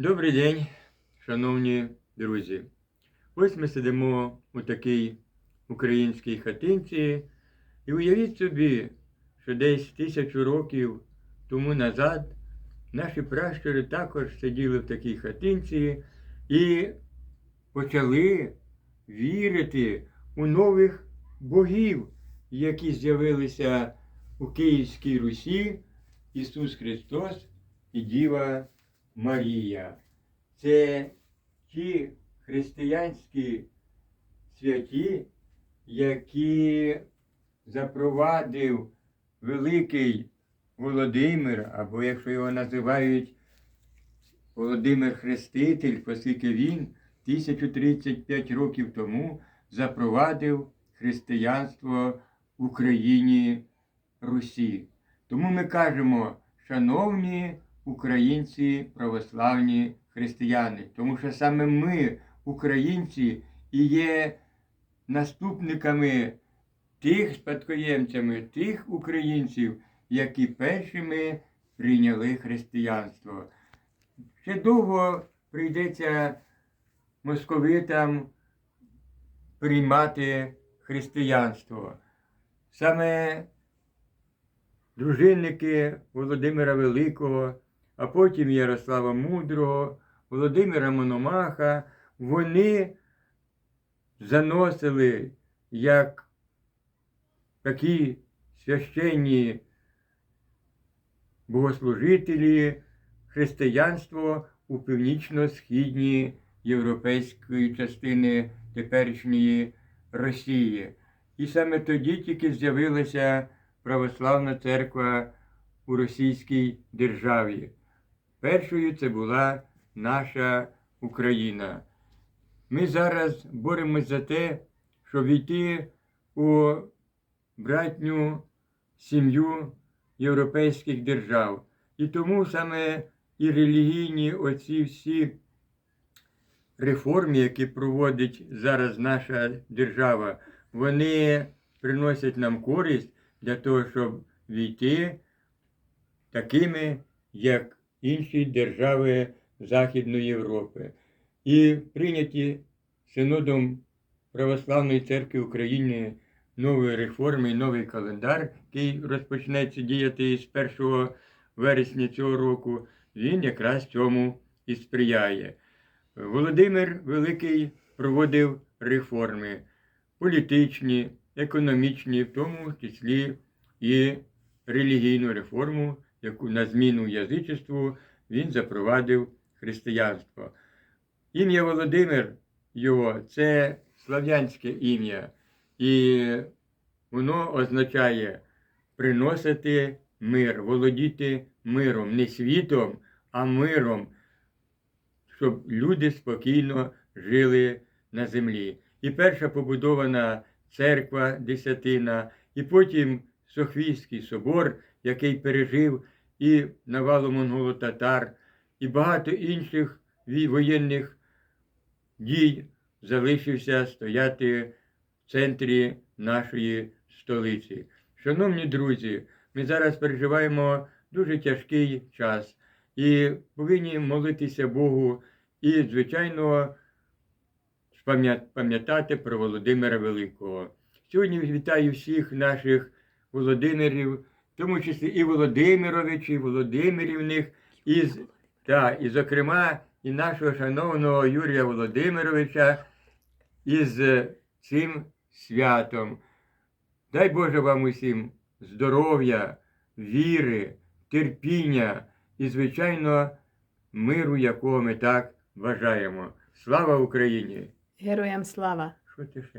Добрий день, шановні друзі. Ось ми сидимо у такій українській хатинці, і уявіть собі, що десь тисячу років тому назад наші пращури також сиділи в такій хатинці і почали вірити у нових богів, які з'явилися у Київській Русі Ісус Христос і Діва Марія. Це ті християнські святі, які запровадив великий Володимир, або якщо його називають Володимир Хреститель, оскільки він 1035 років тому запровадив християнство в Україні Русі. Тому ми кажемо, шановні українці православні християни, тому що саме ми, українці, і є наступниками тих спадкоємцями, тих українців, які першими прийняли християнство. Ще довго прийдеться московитам приймати християнство. Саме дружинники Володимира Великого, а потім Ярослава Мудрого, Володимира Мономаха, вони заносили як такі священні богослужителі християнство у північно-східній європейської частини теперішньої Росії. І саме тоді тільки з'явилася православна церква у Російській державі. Першою це була наша Україна. Ми зараз боремось за те, щоб війти у братню сім'ю європейських держав. І тому саме і релігійні оці всі реформи, які проводить зараз наша держава, вони приносять нам користь для того, щоб війти такими, як інші держави Західної Європи. І прийняті синодом Православної церкви України нові реформи і новий календар, який розпочнеться діяти з 1 вересня цього року, він якраз цьому і сприяє. Володимир Великий проводив реформи політичні, економічні, в тому числі і релігійну реформу, яку на зміну язичеству він запровадив християнство. Ім'я Володимир його це слав'янське ім'я, і воно означає приносити мир, володіти миром, не світом, а миром, щоб люди спокійно жили на землі. І перша побудована церква Десятина, і потім Софійський собор, який пережив і навалу монголо-татар, і багато інших воєнних дій залишився стояти в центрі нашої столиці. Шановні друзі, ми зараз переживаємо дуже тяжкий час і повинні молитися Богу і, звичайно, пам'ятати про Володимира Великого. Сьогодні вітаю всіх наших Володимирів, в тому числі і Володимировичів, і Володимирівних, і, та, і, зокрема, і нашого шановного Юрія Володимировича із е, цим святом. Дай Боже вам усім здоров'я, віри, терпіння і, звичайно, миру, якого ми так бажаємо. Слава Україні! Героям слава! Що ти ще?